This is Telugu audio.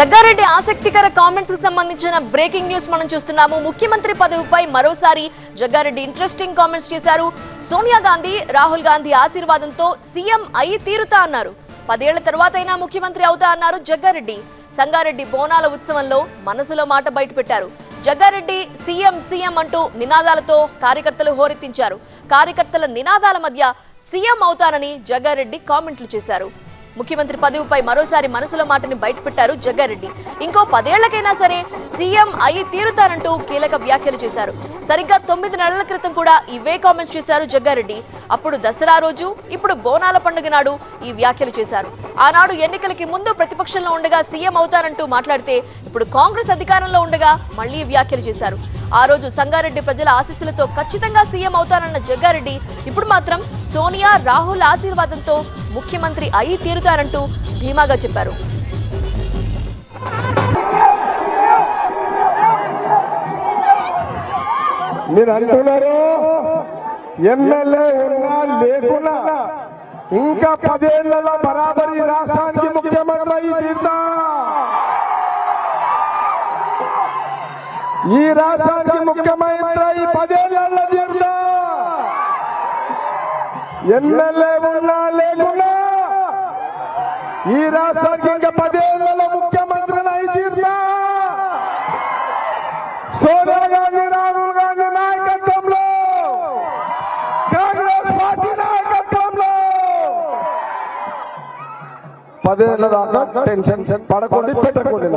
జగ్గారెడ్డి ఆసక్తికర కామెంట్స్కి సంబంధించిన బ్రేకింగ్ న్యూస్ మనం చూస్తున్నాము. ముఖ్యమంత్రి పదవిపై మరోసారి జగ్గారెడ్డి ఇంట్రెస్టింగ్ కామెంట్స్ చేశారు. సోనియా గాంధీ రాహుల్ గాంధీ ఆశీర్వాదంతో సీఎం అయి తీరుతా అన్నారు. పదేళ్ళ అయినా ముఖ్యమంత్రి అవుతా అన్నారు జగ్గారెడ్డి. సంగారెడ్డి బోనాల ఉత్సవంలో మనసులో మాట బయటపెట్టారు. జగ్గారెడ్డి సీఎం సీఎం అంటూ నినాదాలతో కార్యకర్తలు హోరెత్తించారు. కార్యకర్తల నినాదాల మధ్య సీఎం అవుతానని జగ్గారెడ్డి కామెంట్లు చేశారు. ముఖ్యమంత్రి పదవిపై మరోసారి మనసులో మాటని బయటపెట్టారు జగ్గారెడ్డి. ఇంకో పదేళ్ళకైనా సరే సీఎం అయి తీరుతానంటూ కీలక వ్యాఖ్యలు చేశారు. సరిగ్గా తొమ్మిది నెలల క్రితం కూడా ఇవే కామెంట్స్ చేశారు జగ్గారెడ్డి. అప్పుడు దసరా రోజు ఇప్పుడు బోనాల పండుగ నాడు ఈ వ్యాఖ్యలు చేశారు. ఆనాడు ఎన్నికలకి ముందు ప్రతిపక్షంలో ఉండగా సీఎం అవుతారంటూ మాట్లాడితే ఇప్పుడు కాంగ్రెస్ అధికారంలో ఉండగా మళ్ళీ ఈ వ్యాఖ్యలు చేశారు. ఆ రోజు సంగారెడ్డి ప్రజల ఆశీస్సులతో ఖచ్చితంగా సీఎం అవుతానన్న జగ్గారెడ్డి ఇప్పుడు మాత్రం సోనియా రాహుల్ ఆశీర్వాదంతో ముఖ్యమంత్రి అయి తీరుతారంటూ ధీమాగా చెప్పారు. మీరు అంటున్నారు? ఎమ్మెల్యే ఉన్నా లేకున్నా ఇంకా పదేళ్ళలో బరాబరి రాష్ట్రానికి ముఖ్యమంత్రి అయి తీరుతా. ఈ రాష్ట్రానికి ముఖ్యమంత్రి అయి పదేళ్ళలో తీరుతా. ఎమ్మెల్యే ఉన్నా లేకున్నా ఈ రాష్ట్రానికి ఇంకా పదేళ్ళలో ముఖ్యమంత్రిని అయి తీరుతా. సోనియా గాంధీ గాంధీ నాయకత్వంలో కాంగ్రెస్ పార్టీ నాయకత్వంలో. పదేళ్ళ దాకా టెన్షన్ పడకండి పెట్టకండి